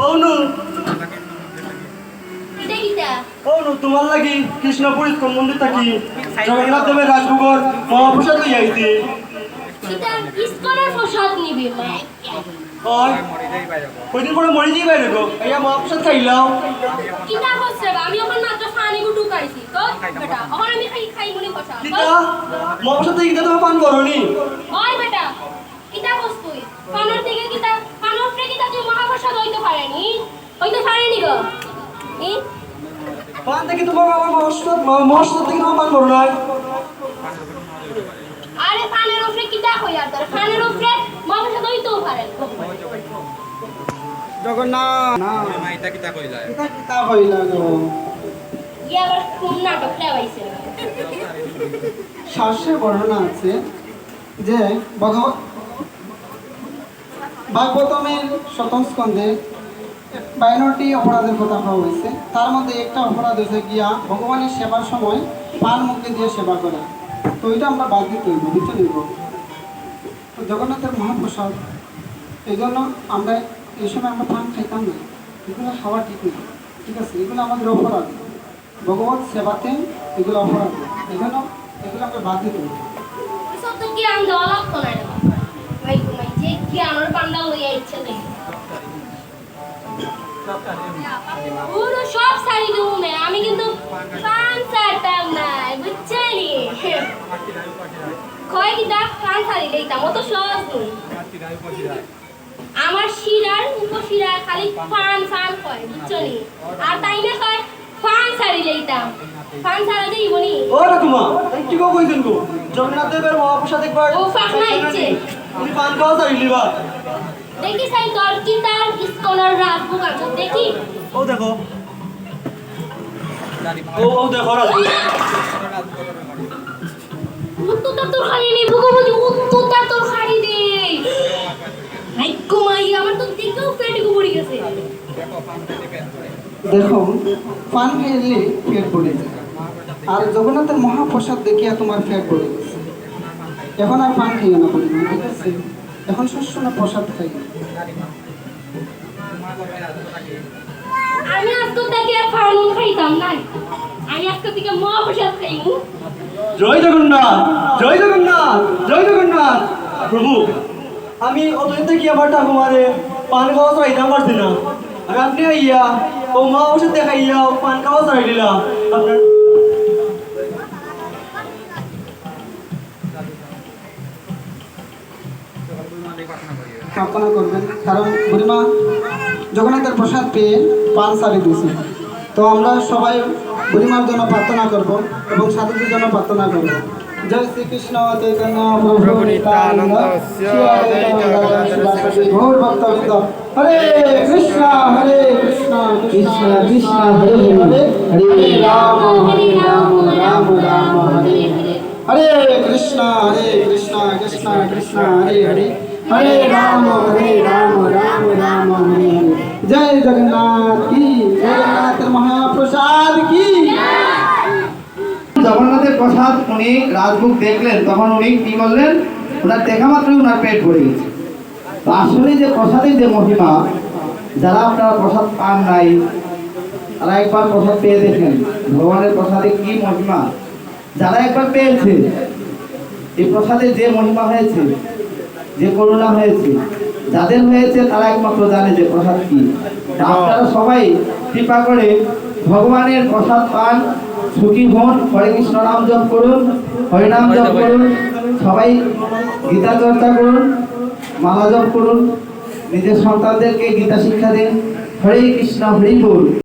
অনু। অনু, তোমার লাগি কৃষ্ণপুরী কোন মন্দির থাকি জগন্নাথ দেবের রাজভোগর যাই বাইরে গো আইয়া মহাপ্রসাদ খাইলাও কিতা খাই খাই মুনি কথা কিতা মহাপ্রসাদ থেকে তো পান করনি? হইতে পারেনি গো ই পান থেকে তোমার আমার মহাপ্রসাদ মহাপ্রসাদ থেকে তোমার পান করো নাই। আরে পানের উপরে কিতা হইয়া তোর? পানের উপরে মহাপ্রসাদ হইতেও পারে। জগন্নাথ না। মা এটা কিতা কইলা? কিতা কিতা হইল গো? ইয়ে আবার কোন নাটক লেবাইছে শাস্ত্রে বর্ণনা আছে যে ভগবান ভাগবতমের শতম স্কন্ধে বায়ান্নটি অপরাধের কথা পাওয়া হয়েছে তার মধ্যে একটা অপরাধ হয়েছে গিয়া ভগবানের সেবার সময় পান মুখে দিয়ে সেবা করা। তো ওইটা আমরা বাদ দিতে হইব দিতে হইব তো জগন্নাথের মহাপ্রসাদ এই জন্য আমরা এই সময় আমরা পান খাইতাম না। এগুলো খাওয়া ঠিক না, ঠিক আছে? এগুলো আমাদের অপরাধ। ভগবত সেবাতে এগুলো অপরাধ। এই জন্য এগুলো আমরা বাদ দিতে হইব। পান্ডা ইচ্ছে পুরো সব শাড়ি দেবো আমি কিন্তু পান ছাড়তাম না বুঝছানি? কয় কি দাগ পান শাড়ি লইতাম ও তো সহজ নয়। আমার শিরার উপশিরা খালি পান ফান কয় বুঝছনি? আর তাই না কয় পান শাড়ি লইতাম পান ছাড়া দেই বনি ও রাকুমা কি গো কইছেন গো? জগন্নাথ দেবের মহাপ্রসাদ একবার ও ফাঁকনা ইচ্ছে। তুমি পান খাওয়া চাইলি বা দেখি সাই তোর কি তার ইস্কনের রাজভোগ আছে দেখি। ও দেখো। ও ও দেখো রাজু তোর খালি নেই বুকু তোর খালি দে নাই কুমাই আমার তো দেখেও পেটে গুবড়ি গেছে। দেখো পান খাইলে পেট যায়। আর জগন্নাথের মহাপ্রসাদ দেখিয়া তোমার পেট ভরে গেছে। এখন আর পান খাইও না বলি ঠিক আছে? এখন শস্য না প্রসাদ খাই। আমি আজকে থেকে ফার্ম খাইতাম না আমি আজকে থেকে মহাপ্রসাদ খাইমু। জয় জগন্নাথ জয় জগন্নাথ জয় জগন্নাথ। প্রভু আমি অতদিন থেকে আমার ঠাকুমারে পান খাওয়া চাইতাম পারছি না। আর আপনি আইয়া ও মা ওষুধ দেখাইয়া পান খাওয়া চাই দিলা আপনার প্রার্থনা করবেন। কারণ বুড়িমা জগন্নাথের প্রসাদ পেয়ে পান সারি দিয়েছে তো আমরা সবাই বুড়িমার জন্য প্রার্থনা করব এবং সাধুদের জন্য প্রার্থনা করব। জয় শ্রীকৃষ্ণ, চৈতন্য, প্রভু হরে কৃষ্ণ হরে কৃষ্ণ কৃষ্ণ কৃষ্ণ, হরে রাম হরে রাম রাম রাম হরে। হরে কৃষ্ণ হরে কৃষ্ণ কৃষ্ণ কৃষ্ণ, হরে হরে। হরে রাম হরে রাম রাম রাম, হরে। জয় জগন্নাথ কি? জগন্নাথের মহাপ্রসাদ কি? জগন্নাথের প্রসাদ উনি রাজভোগ দেখলেন, তখন উনি কি করলেন ওনার দেখা মাত্রই ওনার পেট ভরে গেছে। আসলে যে প্রসাদের যে মহিমা, যারা আপনারা প্রসাদ পান নাই, তারা একবার প্রসাদ পেয়ে দেখেন, ভগবানের প্রসাদে কি মহিমা। যারা একবার পেয়েছে, এই প্রসাদে যে মহিমা হয়েছে যে করুণা হয়েছে যাদের হয়েছে তারা একমাত্র জানে যে প্রসাদ কি। আপনারা সবাই কৃপা করে ভগবানের প্রসাদ পান সুখী হন হরে কৃষ্ণ নাম জপ করুন হরিনাম জপ করুন সবাই গীতা চর্চা করুন মালা জপ করুন নিজের সন্তানদেরকে গীতা শিক্ষা দিন হরে কৃষ্ণ হরি বল।